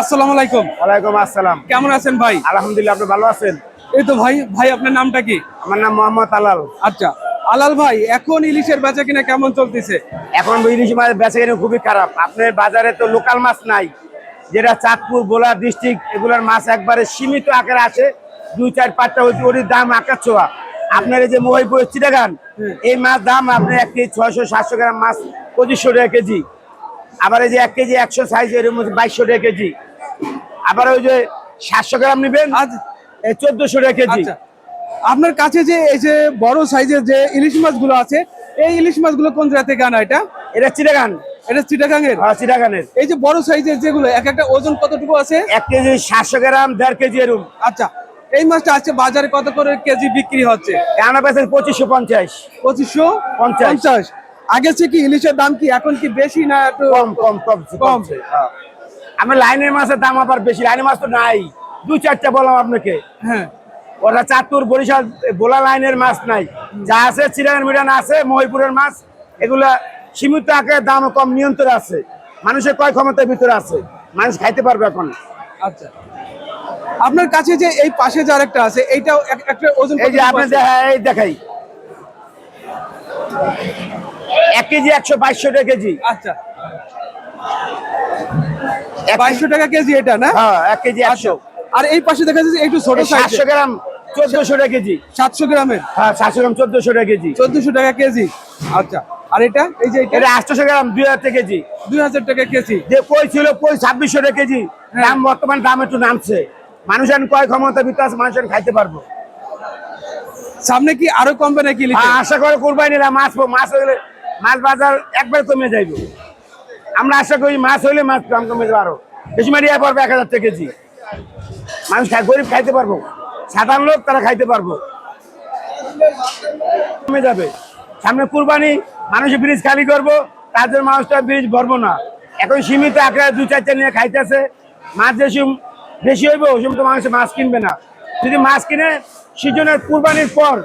আসসালামু আলাইকুম। ওয়ালাইকুম আসসালাম। কেমন আছেন ভাই? আলহামদুলিল্লাহ আপনি ভালো আছেন? এই তো ভাই ভাই আপনার নামটা কি? আমার নাম মোহাম্মদ আলাল। আচ্ছা আলাল ভাই এখন ইলিশের বেচা কিনা কেমন চলতেছে? এখন ইলিশ মাছ বেচা কিনে খুবই খারাপ। আপনার বাজারে তো লোকাল মাছ নাই। যেটা চাঁদপুর বোলা ডিস্ট্রিক্ট এগুলোর মাছ একবারে সীমিত আকারে আসে। দুই চার পাঁচটা ওই ওর দাম আকার ছোঁয়া। আপনার এই যে মহিপুর চিটাগান এই মাছ দাম আপনি এক কেজি ছয়শো সাতশো গ্রাম মাছ পঁচিশশো টাকা কেজি। আবার এই যে এক কেজি একশো সাইজ এর মধ্যে বাইশশো টাকা কেজি। আবার ওই যে সাতশো গ্রাম নেবেন এই চোদ্দশো টাকা কেজি। আচ্ছা। আপনার কাছে যে এই যে বড় সাইজের যে ইলিশ মাছগুলো আছে এই ইলিশ মাছগুলো কোন জায়গা থেকে আনা এটা? এটা চিটাগান এটা চিটাগাংয়ের হ্যাঁ চিটাগানের এই যে বড় সাইজের যেগুলো এক একটা ওজন কতটুকু আছে? এক কেজি সাতশো গ্রাম দেড় কেজি এরকম। আচ্ছা। এই মাছটা আজকে বাজারে কত করে কেজি বিক্রি হচ্ছে? আনা পেয়েছেন পঁচিশশো পঞ্চাশ। পঁচিশশো পঞ্চাশ। আগে থেকে ইলিশের দাম কি এখন কি বেশি না একটু কম কম কম কম। আমি লাইনের মাছের দাম আবার বেশি লাইনের মাছ তো নাই। দু চারটা বললাম আপনাকে। হ্যাঁ। ওরা চাঁদপুর বরিশাল বোলা লাইনের মাছ নাই। যা আছে চিরাগান মিরান আছে মহিপুরের মাছ এগুলা সীমিত আকারে দাম কম নিয়ন্ত্রণ আছে। মানুষের কয় ক্ষমতার ভিতরে আছে। মানুষ খাইতে পারবে এখন। আচ্ছা। আপনার কাছে যে এই পাশে যে আরেকটা আছে এইটাও এক- একটা ওজন এই যে আপনি এই দেখাই। এক কেজি একশো বাইশশো টাকা কেজি। আচ্ছা। বাইশশো টাকা কেজি এটা না? হ্যাঁ এক কেজি আচ্ছা। একশো। আর এই পাশে দেখা যাচ্ছে একটু ছোট সাতশো গ্রাম চোদ্দশো টাকা কেজি। সাতশো গ্রামের? হ্যাঁ সাতশো গ্রাম চোদ্দশো টাকা কেজি। চোদ্দশো টাকা কেজি। আচ্ছা। আর এটা? এই যে এটা? আটশোশো গ্রাম দুই হাজার টাকা কেজি। দুই হাজার টাকা কেজি। যে কই ছিল কই ছাব্বিশশো টাকা কেজি। হ্যাঁ। দাম বর্তমান দাম একটু নামছে। মানুষ কয় ক্ষমতা ভিতরে আছে মানুষ খাইতে পারব। সামনে কি আরও কমবে নাকি ইলিশে? আশা করে কোরবানি নিলা মাছ মাছ হলে মাছ বাজার একবার কমে যাইবে। আমরা আশা করি মাছ হইলে মাছ দাম কমে যাবে আরও। বেশি মারিয়া পারবে এক হাজার টাকা কেজি। মানুষ গরিব খাইতে পারব। সাধারণ লোক তারা খাইতে পারব। কমে যাবে। সামনে কুরবানি মানুষ ব্রিজ খালি করব তাদের মানুষটা ব্রিজ ভরবো না। এখন সীমিত আকারে দু চারটা নিয়ে খাইতেছে। মাছ যেসম বেশি হইবে, ওই সময় তো মানুষ মাছ কিনবে না। যদি মাছ কিনে, সিজনের কুরবানির পর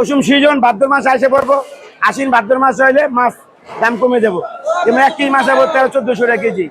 ওসম সিজন ভাদ্র মাস আসে পড়ব। আশ্বিন ভাদ্র মাস হইলে মাছ দাম কমে যাব। যেমন এক কেজি মাছ যাব তেরো, চোদ্দশো টাকা কেজি।